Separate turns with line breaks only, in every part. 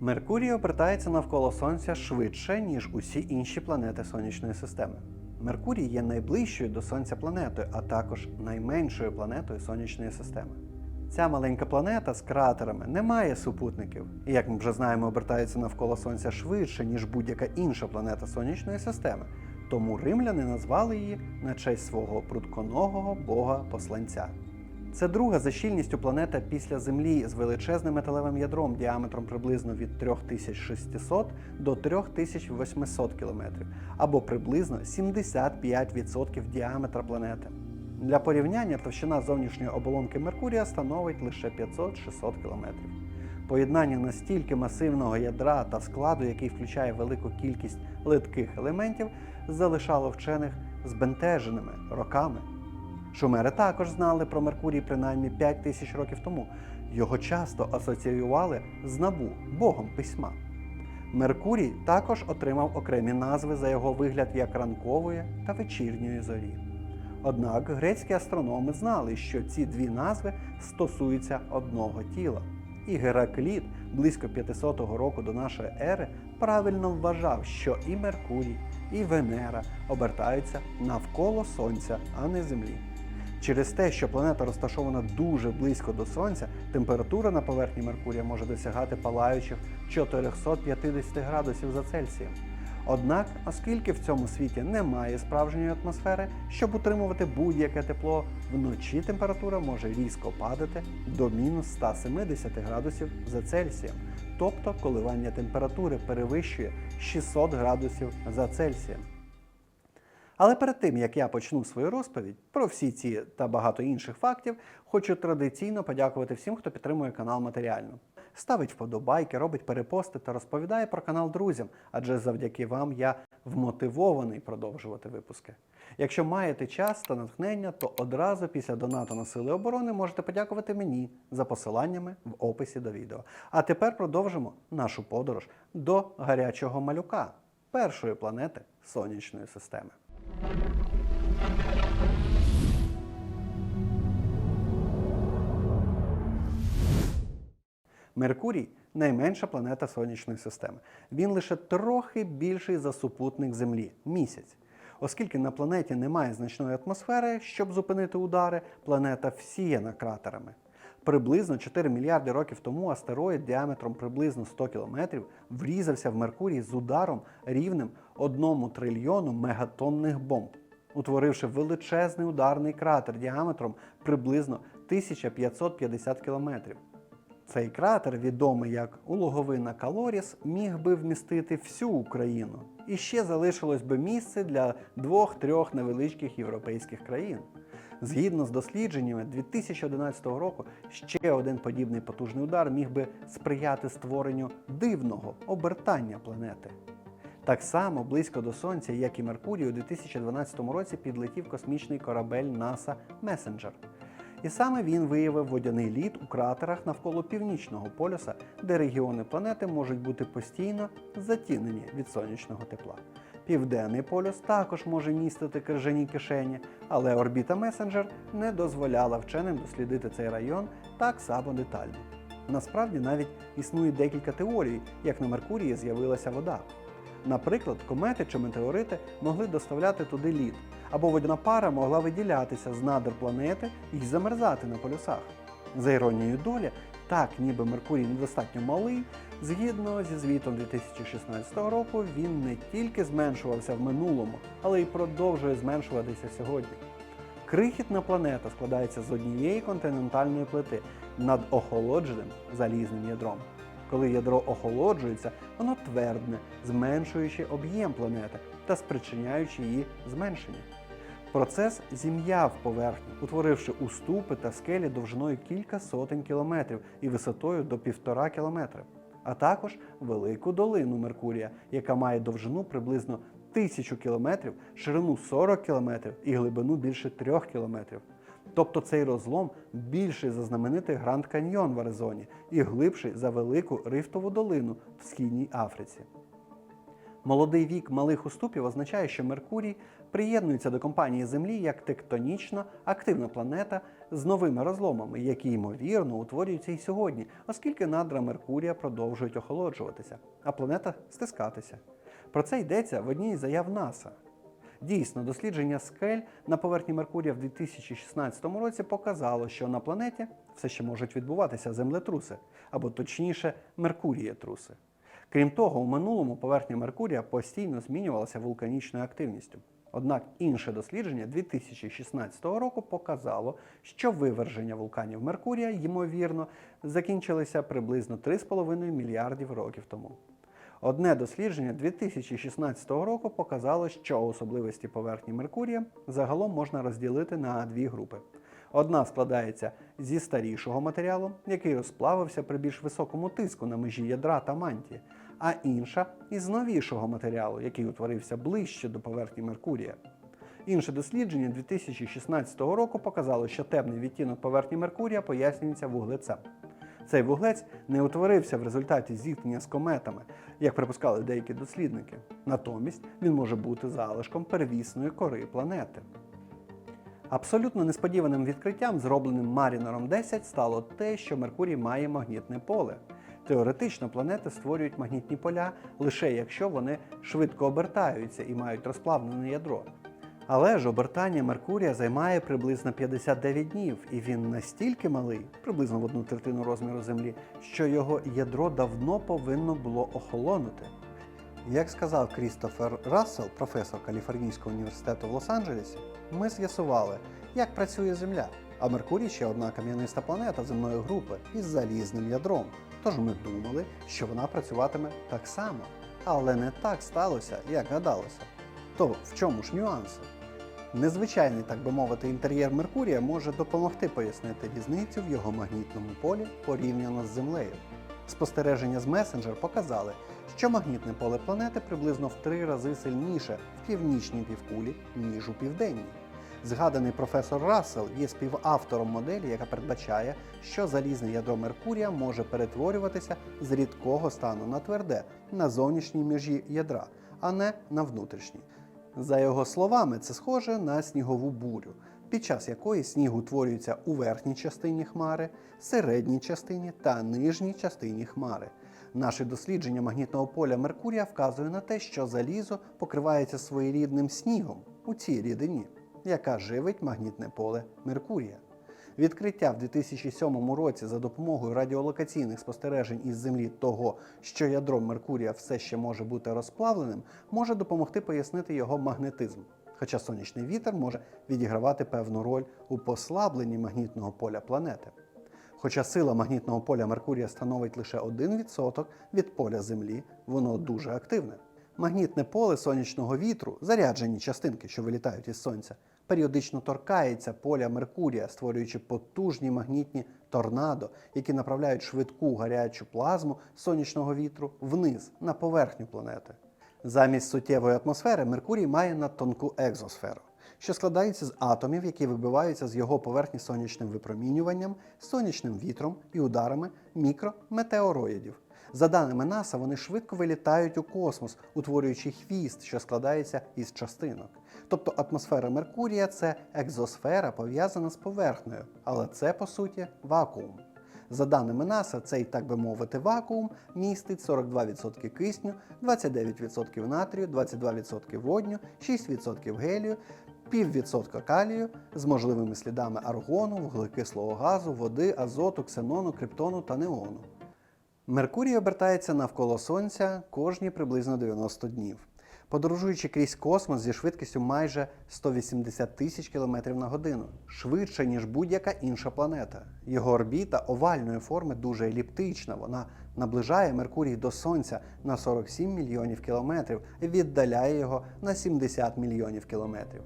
Меркурій обертається навколо Сонця швидше, ніж усі інші планети Сонячної системи. Меркурій є найближчою до Сонця планетою, а також найменшою планетою Сонячної системи. Ця маленька планета з кратерами не має супутників, і, як ми вже знаємо, обертається навколо Сонця швидше, ніж будь-яка інша планета Сонячної системи. Тому римляни назвали її на честь свого прутконогого бога посланця. Це друга за щільністю планета після Землі з величезним металевим ядром діаметром приблизно від 3600 до 3800 км, або приблизно 75% діаметра планети. Для порівняння товщина зовнішньої оболонки Меркурія становить лише 500-600 км. Поєднання настільки масивного ядра та складу, який включає велику кількість литких елементів, залишало вчених збентеженими роками. Шумери також знали про Меркурій принаймні 5 тисяч років тому. Його часто асоціювали з Набу, богом письма. Меркурій також отримав окремі назви за його вигляд як ранкової та вечірньої зорі. Однак грецькі астрономи знали, що ці дві назви стосуються одного тіла. І Геракліт близько 500 року до нашої ери правильно вважав, що і Меркурій, і Венера обертаються навколо Сонця, а не Землі. Через те, що планета розташована дуже близько до Сонця, температура на поверхні Меркурія може досягати палаючих 450 градусів за Цельсієм. Однак, оскільки в цьому світі немає справжньої атмосфери, щоб утримувати будь-яке тепло, вночі температура може різко падати до мінус 170 градусів за Цельсієм, тобто коливання температури перевищує 600 градусів за Цельсієм. Але перед тим як я почну свою розповідь про всі ці та багато інших фактів, хочу традиційно подякувати всім, хто підтримує канал матеріально. Ставить вподобайки, робить перепости та розповідає про канал друзям, адже завдяки вам я вмотивований продовжувати випуски. Якщо маєте час та натхнення, то одразу після донату на Сили оборони можете подякувати мені за посиланнями в описі до відео. А тепер продовжимо нашу подорож до гарячого малюка першої планети сонячної системи. Меркурій найменша планета сонячної системи. Він лише трохи більший за супутник Землі місяць. Оскільки на планеті немає значної атмосфери, щоб зупинити удари, планета всіяна кратерами. Приблизно 4 мільярди років тому астероїд діаметром приблизно 100 кілометрів врізався в Меркурій з ударом рівнем 1 трильйону мегатонних бомб, утворивши величезний ударний кратер діаметром приблизно 1550 кілометрів. Цей кратер, відомий як улоговина Калоріс, міг би вмістити всю Україну. І ще залишилось би місце для двох-трьох невеличких європейських країн. Згідно з дослідженнями 2011 року, ще один подібний потужний удар міг би сприяти створенню дивного обертання планети. Так само близько до Сонця, як і Меркурій, у 2012 році підлетів космічний корабель NASA Messenger. І саме він виявив водяний лід у кратерах навколо північного полюса, де регіони планети можуть бути постійно затінені від сонячного тепла. Південний полюс також може містити крижані кишені, але орбіта Месенджер не дозволяла вченим дослідити цей район так само детально. Насправді навіть існує декілька теорій, як на Меркурії з'явилася вода. Наприклад, комети чи метеорити могли доставляти туди лід, або водяна пара могла виділятися з надр планети і замерзати на полюсах. За іронією долі, так ніби Меркурій недостатньо малий, згідно зі звітом 2016 року, він не тільки зменшувався в минулому, але й продовжує зменшуватися сьогодні. Крихітна планета складається з однієї континентальної плити над охолодженим залізним ядром. Коли ядро охолоджується, воно твердне, зменшуючи об'єм планети та спричиняючи її зменшення. Процес зім'яв поверхню, утворивши уступи та скелі довжиною кілька сотень кілометрів і висотою до півтора кілометра, а також велику долину Меркурія, яка має довжину приблизно тисячу кілометрів, ширину 40 кілометрів і глибину більше трьох кілометрів. Тобто цей розлом більший за знаменитий Гранд Каньйон в Аризоні і глибший за велику рифтову долину в Східній Африці. Молодий вік малих уступів означає, що Меркурій приєднується до компанії Землі як тектонічно активна планета з новими розломами, які ймовірно утворюються і сьогодні, оскільки надра Меркурія продовжують охолоджуватися, а планета стискатися. Про це йдеться в одній із заяв НАСА. Дійсно, дослідження скель на поверхні Меркурія в 2016 році показало, що на планеті все ще можуть відбуватися землетруси, або точніше, Меркурієтруси. Крім того, у минулому поверхня Меркурія постійно змінювалася вулканічною активністю. Однак інше дослідження 2016 року показало, що виверження вулканів Меркурія, ймовірно, закінчилися приблизно 3,5 мільярдів років тому. Одне дослідження 2016 року показало, що особливості поверхні Меркурія загалом можна розділити на дві групи. Одна складається зі старішого матеріалу, який розплавився при більш високому тиску на межі ядра та мантії, а інша із новішого матеріалу, який утворився ближче до поверхні Меркурія. Інше дослідження 2016 року показало, що темний відтінок поверхні Меркурія пояснюється вуглецем. Цей вуглець не утворився в результаті зіткнення з кометами, як припускали деякі дослідники. Натомість він може бути залишком первісної кори планети. Абсолютно несподіваним відкриттям, зробленим Марінером 10, стало те, що Меркурій має магнітне поле. Теоретично планети створюють магнітні поля лише якщо вони швидко обертаються і мають розплавлене ядро. Але ж обертання Меркурія займає приблизно 59 днів, і він настільки малий, приблизно в одну третину розміру Землі, що його ядро давно повинно було охолонути. Як сказав Крістофер Рассел, професор Каліфорнійського університету в Лос-Анджелесі, ми з'ясували, як працює Земля. А Меркурій ще одна кам'яниста планета земної групи із залізним ядром. Тож ми думали, що вона працюватиме так само. Але не так сталося, як гадалося. То в чому ж нюанси? Незвичайний, так би мовити, інтер'єр Меркурія може допомогти пояснити різницю в його магнітному полі порівняно з Землею. Спостереження з месенджер показали, що магнітне поле планети приблизно в три рази сильніше в північній півкулі, ніж у південній. Згаданий професор Рассел є співавтором моделі, яка передбачає, що залізне ядро Меркурія може перетворюватися з рідкого стану на тверде на зовнішній межі ядра, а не на внутрішній. За його словами, це схоже на снігову бурю, під час якої сніг утворюється у верхній частині хмари, середній частині та нижній частині хмари. Наше дослідження магнітного поля Меркурія вказує на те, що залізо покривається своєрідним снігом у цій рідині, яка живить магнітне поле Меркурія. Відкриття в 2007 році за допомогою радіолокаційних спостережень із Землі того, що ядро Меркурія все ще може бути розплавленим, може допомогти пояснити його магнетизм. Хоча сонячний вітер може відігравати певну роль у послабленні магнітного поля планети. Хоча сила магнітного поля Меркурія становить лише 1% від поля Землі, воно дуже активне. Магнітне поле сонячного вітру, заряджені частинки, що вилітають із сонця, періодично торкається поля Меркурія, створюючи потужні магнітні торнадо, які направляють швидку гарячу плазму сонячного вітру вниз на поверхню планети. Замість суттєвої атмосфери Меркурій має надтонку екзосферу, що складається з атомів, які вибиваються з його поверхні сонячним випромінюванням, сонячним вітром і ударами мікрометеороїдів. За даними НАСА, вони швидко вилітають у космос, утворюючи хвіст, що складається із частинок. Тобто атмосфера Меркурія це екзосфера, пов'язана з поверхнею, але це по суті вакуум. За даними НАСА, цей, так би мовити, вакуум містить 42% кисню, 29% натрію, 22% водню, 6% гелію, піввідсотка калію з можливими слідами аргону, вуглекислого газу, води, азоту, ксенону, криптону та неону. Меркурій обертається навколо Сонця кожні приблизно 90 днів. Подорожуючи крізь космос зі швидкістю майже 180 тисяч км на годину, швидше, ніж будь-яка інша планета. Його орбіта овальної форми дуже еліптична. Вона наближає Меркурій до Сонця на 47 мільйонів кілометрів віддаляє його на 70 мільйонів кілометрів.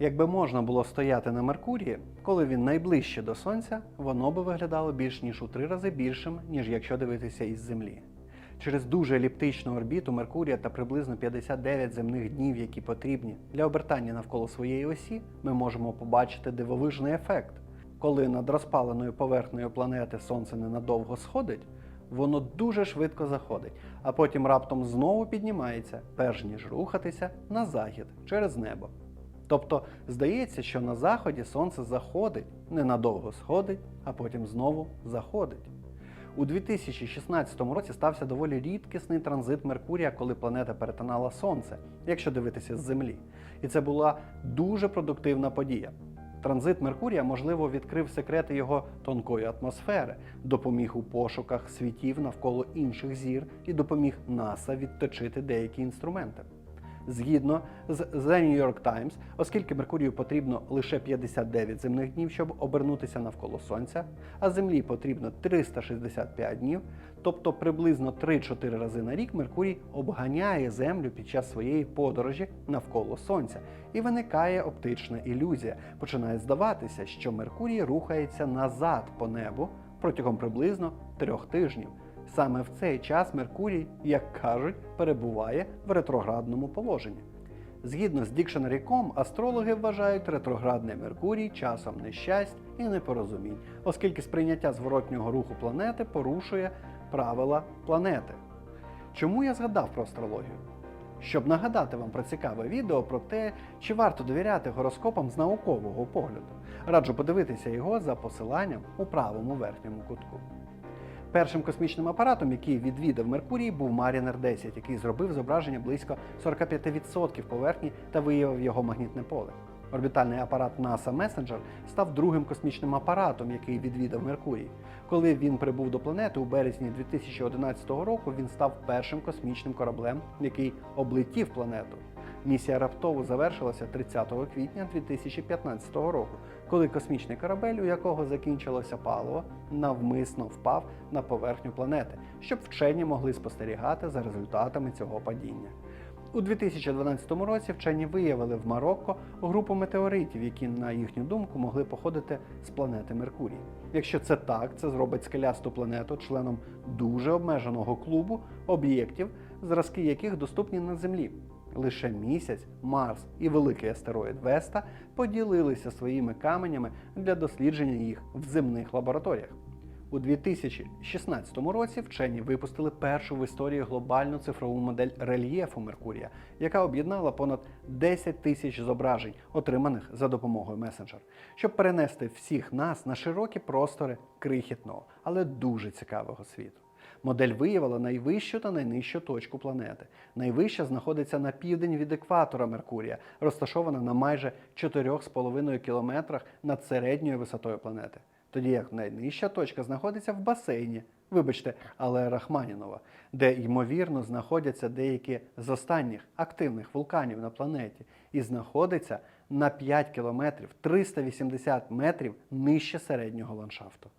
Якби можна було стояти на Меркурії, коли він найближче до Сонця, воно би виглядало більш ніж у три рази більшим, ніж якщо дивитися із Землі. Через дуже еліптичну орбіту Меркурія та приблизно 59 земних днів, які потрібні для обертання навколо своєї осі, ми можемо побачити дивовижний ефект. Коли над розпаленою поверхнею планети Сонце ненадовго сходить, воно дуже швидко заходить, а потім раптом знову піднімається, перш ніж рухатися на захід через небо. Тобто здається, що на заході сонце заходить, ненадовго сходить, а потім знову заходить. У 2016 році стався доволі рідкісний транзит Меркурія, коли планета перетинала Сонце, якщо дивитися з Землі. І це була дуже продуктивна подія. Транзит Меркурія, можливо, відкрив секрети його тонкої атмосфери, допоміг у пошуках світів навколо інших зір і допоміг НАСА відточити деякі інструменти. Згідно з The New York Times, оскільки Меркурію потрібно лише 59 земних днів, щоб обернутися навколо Сонця, а Землі потрібно 365 днів, тобто приблизно 3-4 рази на рік Меркурій обганяє Землю під час своєї подорожі навколо Сонця, і виникає оптична ілюзія. Починає здаватися, що Меркурій рухається назад по небу протягом приблизно трьох тижнів. Саме в цей час Меркурій, як кажуть, перебуває в ретроградному положенні. Згідно з Dictionary.com, астрологи вважають ретроградний Меркурій часом нещасть і непорозумінь, оскільки сприйняття зворотнього руху планети порушує правила планети. Чому я згадав про астрологію? Щоб нагадати вам про цікаве відео про те, чи варто довіряти гороскопам з наукового погляду. Раджу подивитися його за посиланням у правому верхньому кутку. Першим космічним апаратом, який відвідав Меркурій, був Mariner 10, який зробив зображення близько 45% поверхні та виявив його магнітне поле. Орбітальний апарат NASA Messenger став другим космічним апаратом, який відвідав Меркурій. Коли він прибув до планети у березні 2011 року, він став першим космічним кораблем, який облетів планету. Місія раптово завершилася 30 квітня 2015 року, коли космічний корабель, у якого закінчилося паливо, навмисно впав на поверхню планети, щоб вчені могли спостерігати за результатами цього падіння. У 2012 році вчені виявили в Марокко групу метеоритів, які, на їхню думку, могли походити з планети Меркурій. Якщо це так, це зробить скелясту планету членом дуже обмеженого клубу об'єктів, зразки яких доступні на Землі. Лише місяць, Марс і великий астероїд Веста поділилися своїми каменями для дослідження їх в земних лабораторіях. У 2016 році вчені випустили першу в історії глобальну цифрову модель рельєфу Меркурія, яка об'єднала понад 10 тисяч зображень, отриманих за допомогою месенджер, щоб перенести всіх нас на широкі простори крихітного, але дуже цікавого світу. Модель виявила найвищу та найнижчу точку планети. Найвища знаходиться на південь від екватора Меркурія, розташована на майже 4,5 кілометрах над середньою висотою планети. Тоді як найнижча точка знаходиться в басейні, вибачте, але Рахманінова, де ймовірно знаходяться деякі з останніх активних вулканів на планеті, і знаходиться на 5 кілометрів 380 метрів нижче середнього ландшафту.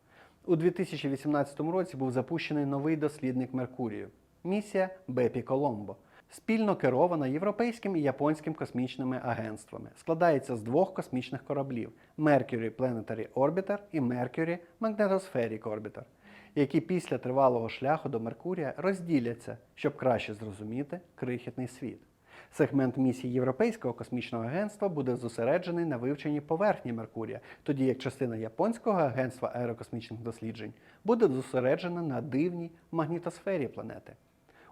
У 2018 році був запущений новий дослідник Меркурію місія Бепі Коломбо. Спільно керована європейським і японським космічними агентствами. Складається з двох космічних кораблів Mercury Planetary Orbiter і Mercury Magnetospheric Orbiter, які після тривалого шляху до Меркурія розділяться, щоб краще зрозуміти крихітний світ. Сегмент місії Європейського космічного агентства буде зосереджений на вивченні поверхні Меркурія, тоді як частина японського агентства аерокосмічних досліджень буде зосереджена на дивній магнітосфері планети.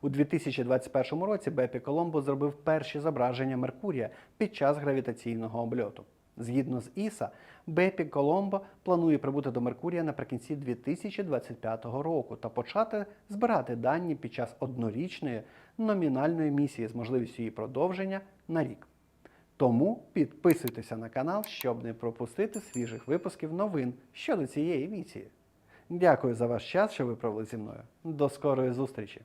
У 2021 році Бепі Коломбо зробив перші зображення Меркурія під час гравітаційного обльоту. Згідно з ІСА, Бепі Коломбо планує прибути до Меркурія наприкінці 2025 року та почати збирати дані під час однорічної номінальної місії з можливістю її продовження на рік. Тому підписуйтеся на канал, щоб не пропустити свіжих випусків новин щодо цієї місії. Дякую за ваш час, що ви провели зі мною. До скорої зустрічі!